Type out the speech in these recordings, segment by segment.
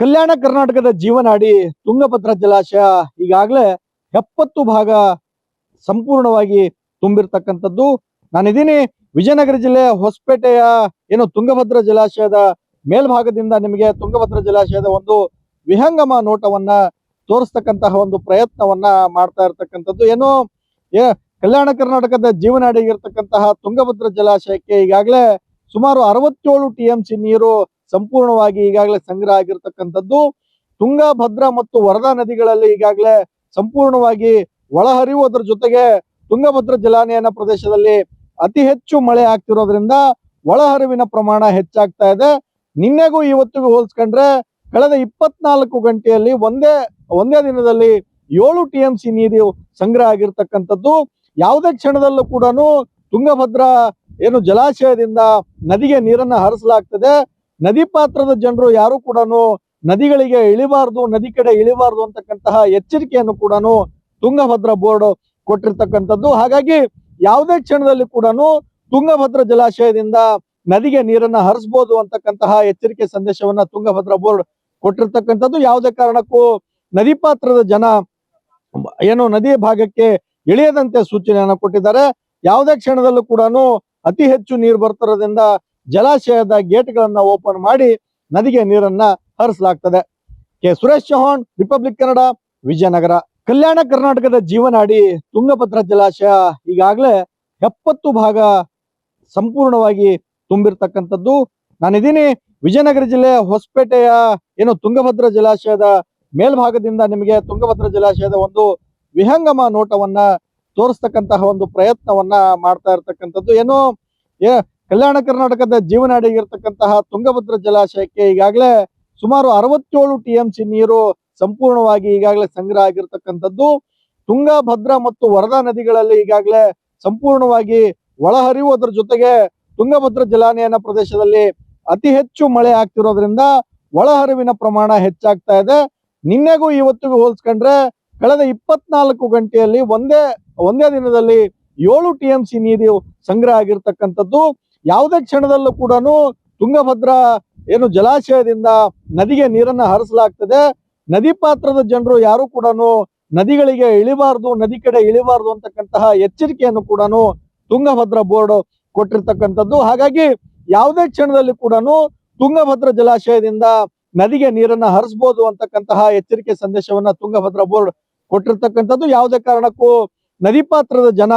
ಕಲ್ಯಾಣ ಕರ್ನಾಟಕದ ಜೀವನಾಡಿ ತುಂಗಭದ್ರಾ ಜಲಾಶಯ ಈಗಾಗಲೇ ಎಪ್ಪತ್ತು ಭಾಗ ಸಂಪೂರ್ಣವಾಗಿ ತುಂಬಿರ್ತಕ್ಕಂಥದ್ದು. ನಾನಿದ್ದೀನಿ ವಿಜಯನಗರ ಜಿಲ್ಲೆ ಹೊಸಪೇಟೆಯ ಏನು ತುಂಗಭದ್ರ ಜಲಾಶಯದ ಮೇಲ್ಭಾಗದಿಂದ ನಿಮಗೆ ತುಂಗಭದ್ರಾ ಜಲಾಶಯದ ಒಂದು ವಿಹಂಗಮ ನೋಟವನ್ನ ತೋರಿಸ್ತಕ್ಕಂತಹ ಒಂದು ಪ್ರಯತ್ನವನ್ನ ಮಾಡ್ತಾ ಇರತಕ್ಕಂಥದ್ದು. ಏನು ಕಲ್ಯಾಣ ಕರ್ನಾಟಕದ ಜೀವನಾಡಿಗಿರ್ತಕ್ಕಂತಹ ತುಂಗಭದ್ರ ಜಲಾಶಯಕ್ಕೆ ಈಗಾಗಲೇ ಸುಮಾರು ಅರವತ್ತೇಳು ಟಿ ನೀರು ಸಂಪೂರ್ಣವಾಗಿ ಈಗಾಗಲೇ ಸಂಗ್ರಹ ಆಗಿರ್ತಕ್ಕಂಥದ್ದು. ತುಂಗಭದ್ರಾ ಮತ್ತು ವರದಾ ನದಿಗಳಲ್ಲಿ ಈಗಾಗಲೇ ಸಂಪೂರ್ಣವಾಗಿ ಒಳಹರಿವು ಅದರ ಜೊತೆಗೆ ತುಂಗಭದ್ರಾ ಜಲಾನಯನ ಪ್ರದೇಶದಲ್ಲಿ ಅತಿ ಹೆಚ್ಚು ಮಳೆ ಆಗ್ತಿರೋದ್ರಿಂದ ಒಳಹರಿವಿನ ಪ್ರಮಾಣ ಹೆಚ್ಚಾಗ್ತಾ ಇದೆ. ನಿನ್ನೆಗೂ ಇವತ್ತಿಗೂ ಹೋಲಿಸ್ಕೊಂಡ್ರೆ ಕಳೆದ ಇಪ್ಪತ್ನಾಲ್ಕು ಗಂಟೆಯಲ್ಲಿ ಒಂದೇ ಒಂದೇ ದಿನದಲ್ಲಿ ಏಳು ಟಿ ಎಂ ಸಿ ನೀರು ಸಂಗ್ರಹ ಆಗಿರ್ತಕ್ಕಂಥದ್ದು. ಯಾವುದೇ ಕ್ಷಣದಲ್ಲೂ ಕೂಡ ತುಂಗಭದ್ರಾ ಏನು ಜಲಾಶಯದಿಂದ ನದಿಗೆ ನೀರನ್ನ ಹರಿಸಲಾಗ್ತದೆ. ನದಿ ಪಾತ್ರದ ಜನರು ಯಾರು ಕೂಡ ನದಿಗಳಿಗೆ ಇಳಿಬಾರದು, ನದಿ ಕಡೆ ಇಳಿಬಾರದು ಅಂತಕ್ಕಂತಹ ಎಚ್ಚರಿಕೆಯನ್ನು ಕೂಡ ತುಂಗಭದ್ರಾ ಬೋರ್ಡ್ ಕೊಟ್ಟಿರ್ತಕ್ಕಂಥದ್ದು. ಹಾಗಾಗಿ ಯಾವುದೇ ಕ್ಷಣದಲ್ಲಿ ಕೂಡ ತುಂಗಭದ್ರಾ ಜಲಾಶಯದಿಂದ ನದಿಗೆ ನೀರನ್ನ ಹರಿಸಬಹುದು ಅಂತಕ್ಕಂತಹ ಎಚ್ಚರಿಕೆ ಸಂದೇಶವನ್ನ ತುಂಗಭದ್ರಾ ಬೋರ್ಡ್ ಕೊಟ್ಟಿರ್ತಕ್ಕಂಥದ್ದು. ಯಾವುದೇ ಕಾರಣಕ್ಕೂ ನದಿ ಪಾತ್ರದ ಜನ ಏನು ನದಿ ಭಾಗಕ್ಕೆ ಇಳಿಯದಂತೆ ಸೂಚನೆಯನ್ನು ಕೊಟ್ಟಿದ್ದಾರೆ. ಯಾವುದೇ ಕ್ಷಣದಲ್ಲೂ ಕೂಡ ಅತಿ ಹೆಚ್ಚು ನೀರು ಬರ್ತಿರೋದ್ರಿಂದ ಜಲಾಶಯದ ಗೇಟ್ಗಳನ್ನ ಓಪನ್ ಮಾಡಿ ನದಿಗೆ ನೀರನ್ನ ಹರಿಸಲಾಗ್ತದೆ. ಕೆ. ಸುರೇಶ್ ಚೌಹಾಣ್, ರಿಪಬ್ಲಿಕ್ ಕನ್ನಡ, ವಿಜಯನಗರ. ಕಲ್ಯಾಣ ಕರ್ನಾಟಕದ ಜೀವನಾಡಿ ತುಂಗಭದ್ರಾ ಜಲಾಶಯ ಈಗಾಗಲೇ ಎಪ್ಪತ್ತು ಭಾಗ ಸಂಪೂರ್ಣವಾಗಿ ತುಂಬಿರ್ತಕ್ಕಂಥದ್ದು. ನಾನಿದ್ದೀನಿ ವಿಜಯನಗರ ಜಿಲ್ಲೆ ಹೊಸಪೇಟೆಯ ಏನು ತುಂಗಭದ್ರಾ ಜಲಾಶಯದ ಮೇಲ್ಭಾಗದಿಂದ ನಿಮಗೆ ತುಂಗಭದ್ರಾ ಜಲಾಶಯದ ಒಂದು ವಿಹಂಗಮ ನೋಟವನ್ನ ತೋರಿಸ್ತಕ್ಕಂತಹ ಒಂದು ಪ್ರಯತ್ನವನ್ನ ಮಾಡ್ತಾ ಇರ್ತಕ್ಕಂಥದ್ದು. ಏನು ಕಲ್ಯಾಣ ಕರ್ನಾಟಕದ ಜೀವನಾಡಿಗಿರ್ತಕ್ಕಂತಹ ತುಂಗಭದ್ರ ಜಲಾಶಯಕ್ಕೆ ಈಗಾಗಲೇ ಸುಮಾರು ಅರವತ್ತೇಳು ಟಿ ಎಂ ಸಿ ನೀರು ಸಂಪೂರ್ಣವಾಗಿ ಈಗಾಗಲೇ ಸಂಗ್ರಹ ಆಗಿರ್ತಕ್ಕಂಥದ್ದು. ತುಂಗಭದ್ರಾ ಮತ್ತು ವರದಾ ನದಿಗಳಲ್ಲಿ ಈಗಾಗಲೇ ಸಂಪೂರ್ಣವಾಗಿ ಒಳಹರಿವು ಅದರ ಜೊತೆಗೆ ತುಂಗಭದ್ರಾ ಜಲಾನಯನ ಪ್ರದೇಶದಲ್ಲಿ ಅತಿ ಹೆಚ್ಚು ಮಳೆ ಆಗ್ತಿರೋದ್ರಿಂದ ಒಳಹರಿವಿನ ಪ್ರಮಾಣ ಹೆಚ್ಚಾಗ್ತಾ ಇದೆ. ನಿನ್ನೆಗೂ ಇವತ್ತಿಗೂ ಹೋಲಿಸ್ಕೊಂಡ್ರೆ ಕಳೆದ ಇಪ್ಪತ್ನಾಲ್ಕು ಗಂಟೆಯಲ್ಲಿ ಒಂದೇ ಒಂದೇ ದಿನದಲ್ಲಿ ಏಳು ಟಿ ಎಂ ಸಿ ನೀರು ಸಂಗ್ರಹ ಆಗಿರ್ತಕ್ಕಂಥದ್ದು. ಯಾವುದೇ ಕ್ಷಣದಲ್ಲೂ ಕೂಡ ತುಂಗಭದ್ರಾ ಏನು ಜಲಾಶಯದಿಂದ ನದಿಗೆ ನೀರನ್ನ ಹರಿಸಲಾಗ್ತದೆ. ನದಿ ಪಾತ್ರದ ಜನರು ಯಾರು ಕೂಡ ನದಿಗಳಿಗೆ ಇಳಿಬಾರ್ದು, ನದಿ ಕಡೆ ಇಳಿಬಾರ್ದು ಅಂತಕ್ಕಂತಹ ಎಚ್ಚರಿಕೆಯನ್ನು ಕೂಡ ತುಂಗಭದ್ರಾ ಬೋರ್ಡ್ ಕೊಟ್ಟಿರ್ತಕ್ಕಂಥದ್ದು. ಹಾಗಾಗಿ ಯಾವುದೇ ಕ್ಷಣದಲ್ಲಿ ಕೂಡ ತುಂಗಭದ್ರಾ ಜಲಾಶಯದಿಂದ ನದಿಗೆ ನೀರನ್ನ ಹರಿಸಬಹುದು ಅಂತಕ್ಕಂತಹ ಎಚ್ಚರಿಕೆ ಸಂದೇಶವನ್ನ ತುಂಗಭದ್ರಾ ಬೋರ್ಡ್ ಕೊಟ್ಟಿರ್ತಕ್ಕಂಥದ್ದು. ಯಾವುದೇ ಕಾರಣಕ್ಕೂ ನದಿ ಪಾತ್ರದ ಜನ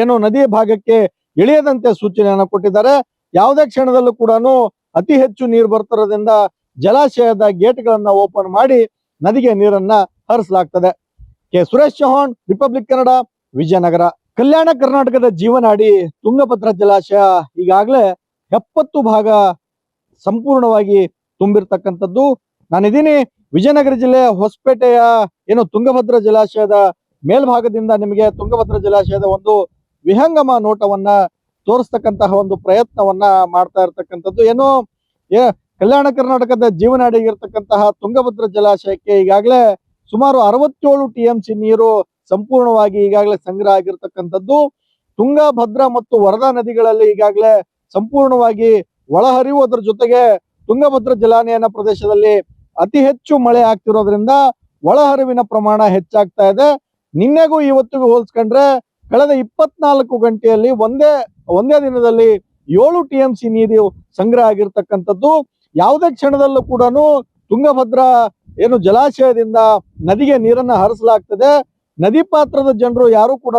ಏನು ನದಿಯ ಭಾಗಕ್ಕೆ ಇಳಿಯದಂತೆ ಸೂಚನೆಯನ್ನು ಕೊಟ್ಟಿದ್ದಾರೆ. ಯಾವುದೇ ಕ್ಷಣದಲ್ಲೂ ಕೂಡ ಅತಿ ಹೆಚ್ಚು ನೀರು ಬರ್ತಿರೋದ್ರಿಂದ ಜಲಾಶಯದ ಗೇಟ್ಗಳನ್ನ ಓಪನ್ ಮಾಡಿ ನದಿಗೆ ನೀರನ್ನ ಹರಿಸಲಾಗ್ತದೆ. ಕೆ. ಸುರೇಶ್ ಚೌಹಾಣ್, ರಿಪಬ್ಲಿಕ್ ಕನ್ನಡ, ವಿಜಯನಗರ. ಕಲ್ಯಾಣ ಕರ್ನಾಟಕದ ಜೀವನಾಡಿ ತುಂಗಭದ್ರಾ ಜಲಾಶಯ ಈಗಾಗಲೇ ಎಪ್ಪತ್ತು ಭಾಗ ಸಂಪೂರ್ಣವಾಗಿ ತುಂಬಿರ್ತಕ್ಕಂಥದ್ದು. ನಾನಿದ್ದೀನಿ ವಿಜಯನಗರ ಜಿಲ್ಲೆಯ ಹೊಸಪೇಟೆಯ, ಏನು, ತುಂಗಭದ್ರಾ ಜಲಾಶಯದ ಮೇಲ್ಭಾಗದಿಂದ ನಿಮಗೆ ತುಂಗಭದ್ರಾ ಜಲಾಶಯದ ಒಂದು ವಿಹಂಗಮ ನೋಟವನ್ನ ತೋರಿಸ್ತಕ್ಕಂತಹ ಒಂದು ಪ್ರಯತ್ನವನ್ನ ಮಾಡ್ತಾ ಇರ್ತಕ್ಕಂಥದ್ದು. ಏನು, ಏ, ಕಲ್ಯಾಣ ಕರ್ನಾಟಕದ ಜೀವನಾಡಿಗಿರ್ತಕ್ಕಂತಹ ತುಂಗಭದ್ರ ಜಲಾಶಯಕ್ಕೆ ಈಗಾಗಲೇ ಸುಮಾರು ಅರವತ್ತೇಳು ಟಿ ಎಂ ಸಿ ನೀರು ಸಂಪೂರ್ಣವಾಗಿ ಈಗಾಗಲೇ ಸಂಗ್ರಹ ಆಗಿರ್ತಕ್ಕಂಥದ್ದು. ತುಂಗಭದ್ರಾ ಮತ್ತು ವರದಾ ನದಿಗಳಲ್ಲಿ ಈಗಾಗಲೇ ಸಂಪೂರ್ಣವಾಗಿ ಒಳಹರಿವು ಅದರ ಜೊತೆಗೆ ತುಂಗಭದ್ರ ಜಲಾನಯನ ಪ್ರದೇಶದಲ್ಲಿ ಅತಿ ಹೆಚ್ಚು ಮಳೆ ಆಗ್ತಿರೋದ್ರಿಂದ ಒಳಹರಿವಿನ ಪ್ರಮಾಣ ಹೆಚ್ಚಾಗ್ತಾ ಇದೆ. ನಿನ್ನೆಗೂ ಇವತ್ತಿಗೂ ಹೋಲಿಸ್ಕೊಂಡ್ರೆ ಕಳೆದ ಇಪ್ಪತ್ನಾಲ್ಕು ಗಂಟೆಯಲ್ಲಿ ಒಂದೇ ಒಂದೇ ದಿನದಲ್ಲಿ ಏಳು ಟಿ ಎಂ ಸಿ ನೀರು ಸಂಗ್ರಹ ಆಗಿರ್ತಕ್ಕಂಥದ್ದು. ಯಾವುದೇ ಕ್ಷಣದಲ್ಲೂ ಕೂಡ ತುಂಗಭದ್ರಾ ಏನು ಜಲಾಶಯದಿಂದ ನದಿಗೆ ನೀರನ್ನ ಹರಿಸಲಾಗ್ತದೆ. ನದಿ ಪಾತ್ರದ ಜನರು ಯಾರು ಕೂಡ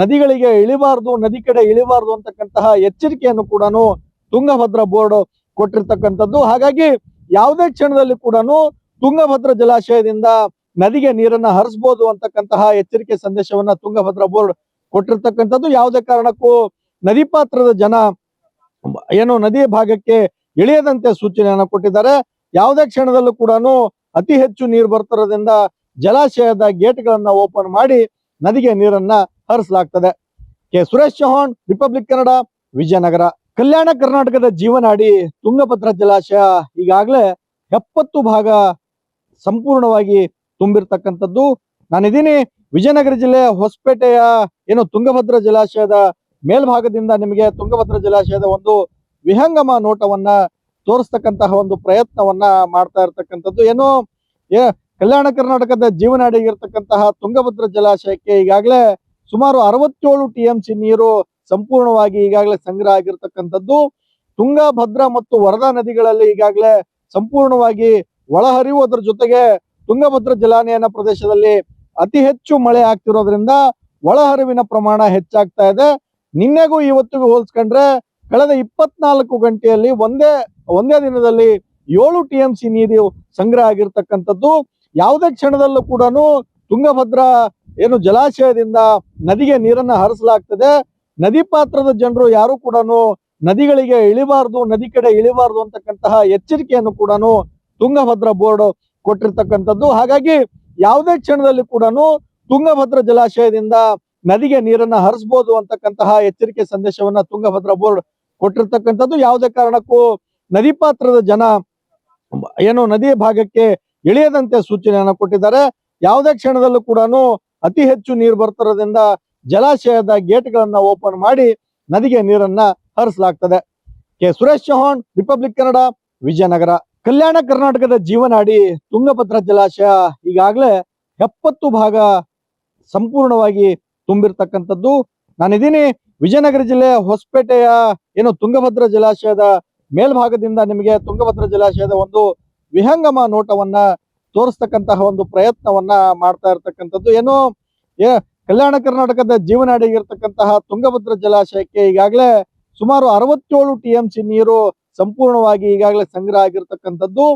ನದಿಗಳಿಗೆ ಇಳಿಬಾರ್ದು, ನದಿ ಕಡೆ ಇಳಿಬಾರ್ದು ಅಂತಕ್ಕಂತಹ ಎಚ್ಚರಿಕೆಯನ್ನು ಕೂಡ ತುಂಗಭದ್ರಾ ಬೋರ್ಡ್ ಕೊಟ್ಟಿರ್ತಕ್ಕಂಥದ್ದು. ಹಾಗಾಗಿ ಯಾವುದೇ ಕ್ಷಣದಲ್ಲಿ ಕೂಡ ತುಂಗಭದ್ರಾ ಜಲಾಶಯದಿಂದ ನದಿಗೆ ನೀರನ್ನ ಹರಿಸಬಹುದು ಅಂತಕ್ಕಂತಹ ಎಚ್ಚರಿಕೆ ಸಂದೇಶವನ್ನ ತುಂಗಭದ್ರಾ ಬೋರ್ಡ್ ಕೊಟ್ಟಿರ್ತಕ್ಕಂಥದ್ದು ಯಾವುದೇ ಕಾರಣಕ್ಕೂ ನದಿ ಪಾತ್ರದ ಜನ ಏನು ನದಿಯ ಭಾಗಕ್ಕೆ ಇಳಿಯದಂತೆ ಸೂಚನೆಯನ್ನು ಕೊಟ್ಟಿದ್ದಾರೆ. ಯಾವುದೇ ಕ್ಷಣದಲ್ಲೂ ಕೂಡ ಅತಿ ಹೆಚ್ಚು ನೀರು ಬರ್ತಿರೋದ್ರಿಂದ ಜಲಾಶಯದ ಗೇಟ್ಗಳನ್ನ ಓಪನ್ ಮಾಡಿ ನದಿಗೆ ನೀರನ್ನ ಹರಿಸಲಾಗ್ತದೆ. K Suresh Chauhan, Republic Kannada, Vijayanagara. ಕಲ್ಯಾಣ ಕರ್ನಾಟಕದ ಜೀವನಾಡಿ ತುಂಗಭದ್ರಾ ಜಲಾಶಯ ಈಗಾಗಲೇ ಎಪ್ಪತ್ತು ಭಾಗ ಸಂಪೂರ್ಣವಾಗಿ ತುಂಬಿರ್ತಕ್ಕಂಥದ್ದು. ನಾನಿದ್ದೀನಿ. ವಿಜಯನಗರ ಜಿಲ್ಲೆಯ ಹೊಸಪೇಟೆಯ ಏನು ತುಂಗಭದ್ರ ಜಲಾಶಯದ ಮೇಲ್ಭಾಗದಿಂದ ನಿಮಗೆ ತುಂಗಭದ್ರ ಜಲಾಶಯದ ಒಂದು ವಿಹಂಗಮ ನೋಟವನ್ನ ತೋರಿಸ್ತಕ್ಕಂತಹ ಒಂದು ಪ್ರಯತ್ನವನ್ನ ಮಾಡ್ತಾ ಇರ್ತಕ್ಕಂಥದ್ದು. ಏನು ಕಲ್ಯಾಣ ಕರ್ನಾಟಕದ ಜೀವನಾಡಿಗಿರ್ತಕ್ಕಂತಹ ತುಂಗಭದ್ರ ಜಲಾಶಯಕ್ಕೆ ಈಗಾಗಲೇ ಸುಮಾರು ಅರವತ್ತೇಳು ಟಿ ನೀರು ಸಂಪೂರ್ಣವಾಗಿ ಈಗಾಗಲೇ ಸಂಗ್ರಹ ಆಗಿರ್ತಕ್ಕಂಥದ್ದು. ತುಂಗಭದ್ರಾ ಮತ್ತು ವರದಾ ನದಿಗಳಲ್ಲಿ ಈಗಾಗಲೇ ಸಂಪೂರ್ಣವಾಗಿ ಒಳಹರಿವು ಅದರ ಜೊತೆಗೆ ತುಂಗಭದ್ರ ಜಲಾನಯನ ಪ್ರದೇಶದಲ್ಲಿ ಅತಿ ಹೆಚ್ಚು ಮಳೆ ಆಗ್ತಿರೋದ್ರಿಂದ ಒಳಹರಿವಿನ ಪ್ರಮಾಣ ಹೆಚ್ಚಾಗ್ತಾ ಇದೆ. ನಿನ್ನೆಗೂ ಇವತ್ತಿಗೂ ಹೋಲಿಸ್ಕೊಂಡ್ರೆ ಕಳೆದ ಇಪ್ಪತ್ನಾಲ್ಕು ಗಂಟೆಯಲ್ಲಿ ಒಂದೇ ಒಂದೇ ದಿನದಲ್ಲಿ ಏಳು ಟಿ ಎಂ ಸಿ ನೀರು ಸಂಗ್ರಹ ಆಗಿರ್ತಕ್ಕಂಥದ್ದು. ಯಾವುದೇ ಕ್ಷಣದಲ್ಲೂ ಕೂಡ ತುಂಗಭದ್ರಾ ಏನು ಜಲಾಶಯದಿಂದ ನದಿಗೆ ನೀರನ್ನ ಹರಿಸಲಾಗ್ತದೆ. ನದಿ ಪಾತ್ರದ ಜನರು ಯಾರು ಕೂಡ ನದಿಗಳಿಗೆ ಇಳಿಬಾರ್ದು, ನದಿ ಕಡೆ ಇಳಿಬಾರ್ದು ಅಂತಕ್ಕಂತಹ ಎಚ್ಚರಿಕೆಯನ್ನು ಕೂಡ ತುಂಗಭದ್ರಾ ಬೋರ್ಡ್ ಕೊಟ್ಟಿರ್ತಕ್ಕಂಥದ್ದು. ಹಾಗಾಗಿ ಯಾವುದೇ ಕ್ಷಣದಲ್ಲಿ ಕೂಡ ತುಂಗಭದ್ರ ಜಲಾಶಯದಿಂದ ನದಿಗೆ ನೀರನ್ನ ಹರಿಸಬಹುದು ಅಂತಕ್ಕಂತಹ ಎಚ್ಚರಿಕೆ ಸಂದೇಶವನ್ನ ತುಂಗಭದ್ರ ಬೋರ್ಡ್ ಕೊಟ್ಟಿರ್ತಕ್ಕಂಥದ್ದು. ಯಾವುದೇ ಕಾರಣಕ್ಕೂ ನದಿ ಪಾತ್ರದ ಜನ ಏನು ನದಿಯ ಭಾಗಕ್ಕೆ ಇಳಿಯದಂತೆ ಸೂಚನೆಯನ್ನು ಕೊಟ್ಟಿದ್ದಾರೆ. ಯಾವುದೇ ಕ್ಷಣದಲ್ಲೂ ಕೂಡ ಅತಿ ಹೆಚ್ಚು ನೀರು ಬರ್ತಿರೋದ್ರಿಂದ ಜಲಾಶಯದ ಗೇಟ್ಗಳನ್ನ ಓಪನ್ ಮಾಡಿ ನದಿಗೆ ನೀರನ್ನ ಹರಿಸಲಾಗ್ತದೆ. ಕೆ. ಸುರೇಶ್ ಚೌಹಾಣ್, ರಿಪಬ್ಲಿಕ್ ಕನ್ನಡ, ವಿಜಯನಗರ. ಕಲ್ಯಾಣ ಕರ್ನಾಟಕದ ಜೀವನಾಡಿ ತುಂಗಭದ್ರ ಜಲಾಶಯ ಈಗಾಗಲೇ ಎಪ್ಪತ್ತು ಭಾಗ ಸಂಪೂರ್ಣವಾಗಿ ತುಂಬಿರ್ತಕ್ಕಂಥದ್ದು. ನಾನಿದ್ದೀನಿ ವಿಜಯನಗರ ಜಿಲ್ಲೆಯ ಹೊಸಪೇಟೆಯ ಏನು ತುಂಗಭದ್ರ ಜಲಾಶಯದ ಮೇಲ್ಭಾಗದಿಂದ ನಿಮಗೆ ತುಂಗಭದ್ರ ಜಲಾಶಯದ ಒಂದು ವಿಹಂಗಮ ನೋಟವನ್ನ ತೋರಿಸ್ತಕ್ಕಂತಹ ಒಂದು ಪ್ರಯತ್ನವನ್ನ ಮಾಡ್ತಾ ಇರ್ತಕ್ಕಂಥದ್ದು. ಏನು ಕಲ್ಯಾಣ ಕರ್ನಾಟಕದ ಜೀವನಾಡಿಗಿರ್ತಕ್ಕಂತಹ ತುಂಗಭದ್ರ ಜಲಾಶಯಕ್ಕೆ ಈಗಾಗಲೇ ಸುಮಾರು ಅರವತ್ತೇಳು ಟಿ ನೀರು ಸಂಪೂರ್ಣವಾಗಿ ಈಗಾಗಲೇ ಸಂಗ್ರಹ ಆಗಿರ್ತಕ್ಕಂಥದ್ದು.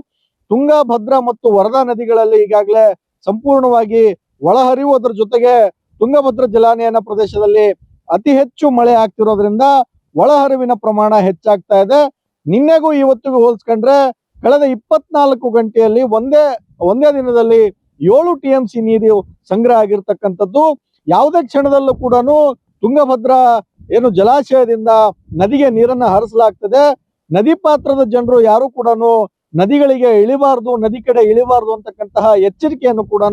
ತುಂಗಭದ್ರಾ ಮತ್ತು ವರದಾ ನದಿಗಳಲ್ಲಿ ಈಗಾಗಲೇ ಸಂಪೂರ್ಣವಾಗಿ ಒಳಹರಿವು ಅದರ ಜೊತೆಗೆ ತುಂಗಭದ್ರಾ ಜಲಾನಯನ ಪ್ರದೇಶದಲ್ಲಿ ಅತಿ ಹೆಚ್ಚು ಮಳೆ ಆಗ್ತಿರೋದ್ರಿಂದ ಒಳಹರಿವಿನ ಪ್ರಮಾಣ ಹೆಚ್ಚಾಗ್ತಾ ಇದೆ. ನಿನ್ನೆಗೂ ಇವತ್ತಿಗೂ ಹೋಲಿಸ್ಕೊಂಡ್ರೆ ಕಳೆದ ಇಪ್ಪತ್ನಾಲ್ಕು ಗಂಟೆಯಲ್ಲಿ ಒಂದೇ ಒಂದೇ ದಿನದಲ್ಲಿ ಏಳು ಟಿ ಎಂ ಸಿ ನೀರು ಸಂಗ್ರಹ ಆಗಿರ್ತಕ್ಕಂಥದ್ದು. ಯಾವುದೇ ಕ್ಷಣದಲ್ಲೂ ಕೂಡ ತುಂಗಭದ್ರಾ ಏನು ಜಲಾಶಯದಿಂದ ನದಿಗೆ ನೀರನ್ನ ಹರಿಸಲಾಗ್ತದೆ. ನದಿ ಪಾತ್ರದ ಜನರು ಯಾರು ಕೂಡ ನದಿಗಳಿಗೆ ಇಳಿಬಾರದು, ನದಿ ಕಡೆ ಇಳಿಬಾರದು ಅಂತಕ್ಕಂತಹ ಎಚ್ಚರಿಕೆಯನ್ನು ಕೂಡ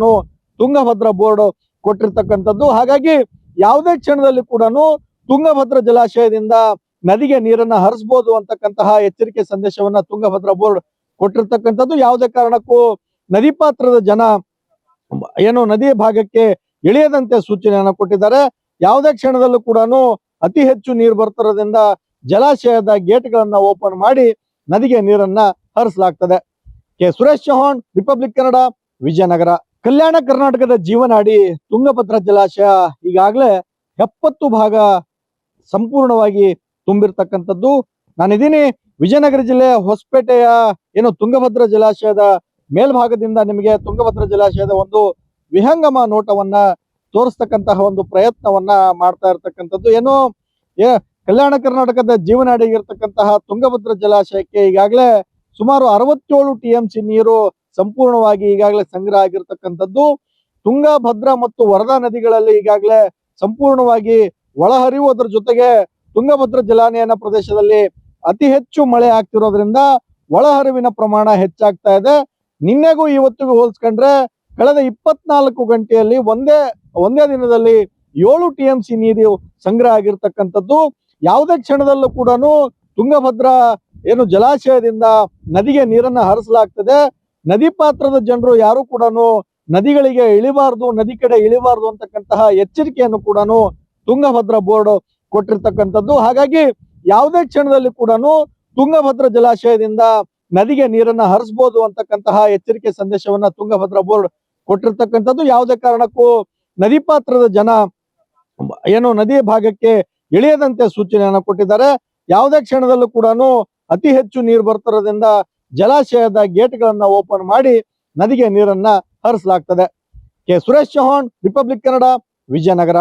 ತುಂಗಭದ್ರಾ ಬೋರ್ಡ್ ಕೊಟ್ಟಿರ್ತಕ್ಕಂಥದ್ದು. ಹಾಗಾಗಿ ಯಾವುದೇ ಕ್ಷಣದಲ್ಲಿ ಕೂಡ ತುಂಗಭದ್ರಾ ಜಲಾಶಯದಿಂದ ನದಿಗೆ ನೀರನ್ನ ಹರಿಸಬಹುದು ಅಂತಕ್ಕಂತಹ ಎಚ್ಚರಿಕೆ ಸಂದೇಶವನ್ನ ತುಂಗಭದ್ರಾ ಬೋರ್ಡ್ ಕೊಟ್ಟಿರ್ತಕ್ಕಂಥದ್ದು. ಯಾವುದೇ ಕಾರಣಕ್ಕೂ ನದಿ ಪಾತ್ರದ ಜನ ಏನು ನದಿ ಭಾಗಕ್ಕೆ ಇಳಿಯದಂತೆ ಸೂಚನೆಯನ್ನ ಕೊಟ್ಟಿದ್ದಾರೆ. ಯಾವುದೇ ಕ್ಷಣದಲ್ಲೂ ಕೂಡ ಅತಿ ಹೆಚ್ಚು ನೀರು ಬರ್ತಿರೋದ್ರಿಂದ ಜಲಾಶಯದ ಗೇಟ್ಗಳನ್ನ ಓಪನ್ ಮಾಡಿ ನದಿಗೆ ನೀರನ್ನ ಹರಿಸಲಾಗ್ತದೆ. ಕೆ. ಸುರೇಶ್ ಚೌಹಾಣ್, ರಿಪಬ್ಲಿಕ್ ಕನ್ನಡ, ವಿಜಯನಗರ. ಕಲ್ಯಾಣ ಕರ್ನಾಟಕದ ಜೀವನಾಡಿ ತುಂಗಭದ್ರಾ ಜಲಾಶಯ ಈಗಾಗಲೇ ಎಪ್ಪತ್ತು ಭಾಗ ಸಂಪೂರ್ಣವಾಗಿ ತುಂಬಿರ್ತಕ್ಕಂಥದ್ದು. ನಾನಿದ್ದೀನಿ ವಿಜಯನಗರ ಜಿಲ್ಲೆಯ ಹೊಸಪೇಟೆಯ ಏನು ತುಂಗಭದ್ರಾ ಜಲಾಶಯದ ಮೇಲ್ಭಾಗದಿಂದ ನಿಮಗೆ ತುಂಗಭದ್ರಾ ಜಲಾಶಯದ ಒಂದು ವಿಹಂಗಮ ನೋಟವನ್ನ ತೋರಿಸ್ತಕ್ಕಂತಹ ಒಂದು ಪ್ರಯತ್ನವನ್ನ ಮಾಡ್ತಾ ಇರ್ತಕ್ಕಂಥದ್ದು. ಏನು ಕಲ್ಯಾಣ ಕರ್ನಾಟಕದ ಜೀವನಾಡಿಗಿರ್ತಕ್ಕಂತಹ ತುಂಗಭದ್ರ ಜಲಾಶಯಕ್ಕೆ ಈಗಾಗಲೇ ಸುಮಾರು ಅರವತ್ತೇಳು ಟಿ ಎಂ ಸಿ ನೀರು ಸಂಪೂರ್ಣವಾಗಿ ಈಗಾಗಲೇ ಸಂಗ್ರಹ ಆಗಿರ್ತಕ್ಕಂಥದ್ದು. ತುಂಗಭದ್ರಾ ಮತ್ತು ವರದಾ ನದಿಗಳಲ್ಲಿ ಈಗಾಗಲೇ ಸಂಪೂರ್ಣವಾಗಿ ಒಳಹರಿವು ಅದರ ಜೊತೆಗೆ ತುಂಗಭದ್ರಾ ಜಲಾನಯನ ಪ್ರದೇಶದಲ್ಲಿ ಅತಿ ಹೆಚ್ಚು ಮಳೆ ಆಗ್ತಿರೋದ್ರಿಂದ ಒಳಹರಿವಿನ ಪ್ರಮಾಣ ಹೆಚ್ಚಾಗ್ತಾ ಇದೆ. ನಿನ್ನೆಗೂ ಇವತ್ತಿಗೂ ಹೋಲಿಸ್ಕೊಂಡ್ರೆ ಕಳೆದ ಇಪ್ಪತ್ನಾಲ್ಕು ಗಂಟೆಯಲ್ಲಿ ಒಂದೇ ಒಂದೇ ದಿನದಲ್ಲಿ ಏಳು ಟಿ ಎಂ ಸಿ ನೀರು ಸಂಗ್ರಹ ಆಗಿರ್ತಕ್ಕಂಥದ್ದು. ಯಾವುದೇ ಕ್ಷಣದಲ್ಲೂ ಕೂಡ ತುಂಗಭದ್ರಾ ಏನು ಜಲಾಶಯದಿಂದ ನದಿಗೆ ನೀರನ್ನ ಹರಿಸಲಾಗ್ತದೆ. ನದಿ ಪಾತ್ರದ ಜನರು ಯಾರು ಕೂಡ ನದಿಗಳಿಗೆ ಇಳಿಬಾರದು, ನದಿ ಕಡೆ ಇಳಿಬಾರದು ಅಂತಕ್ಕಂತಹ ಎಚ್ಚರಿಕೆಯನ್ನು ಕೂಡ ತುಂಗಭದ್ರಾ ಬೋರ್ಡ್ ಕೊಟ್ಟಿರ್ತಕ್ಕಂಥದ್ದು. ಹಾಗಾಗಿ ಯಾವುದೇ ಕ್ಷಣದಲ್ಲಿ ಕೂಡ ತುಂಗಭದ್ರಾ ಜಲಾಶಯದಿಂದ ನದಿಗೆ ನೀರನ್ನ ಹರಿಸಬಹುದು ಅಂತಕ್ಕಂತಹ ಎಚ್ಚರಿಕೆ ಸಂದೇಶವನ್ನ ತುಂಗಭದ್ರಾ ಬೋರ್ಡ್ ಕೊಟ್ಟಿರ್ತಕ್ಕಂಥದ್ದು. ಯಾವುದೇ ಕಾರಣಕ್ಕೂ ನದಿ ಪಾತ್ರದ ಜನ ಏನು ನದಿ ಭಾಗಕ್ಕೆ ಇಳಿಯದಂತೆ ಸೂಚನೆಯನ್ನು ಕೊಟ್ಟಿದ್ದಾರೆ. ಯಾವುದೇ ಕ್ಷಣದಲ್ಲೂ ಕೂಡ ಅತಿ ಹೆಚ್ಚು ನೀರು ಬರ್ತಿರೋದ್ರಿಂದ ಜಲಾಶಯದ ಗೇಟ್ಗಳನ್ನ ಓಪನ್ ಮಾಡಿ ನದಿಗೆ ನೀರನ್ನ ಹರಿಸಲಾಗ್ತದೆ. ಕೆ. ಸುರೇಶ್ ಚೌಹಾಣ್, ರಿಪಬ್ಲಿಕ್ ಕನ್ನಡ, ವಿಜಯನಗರ.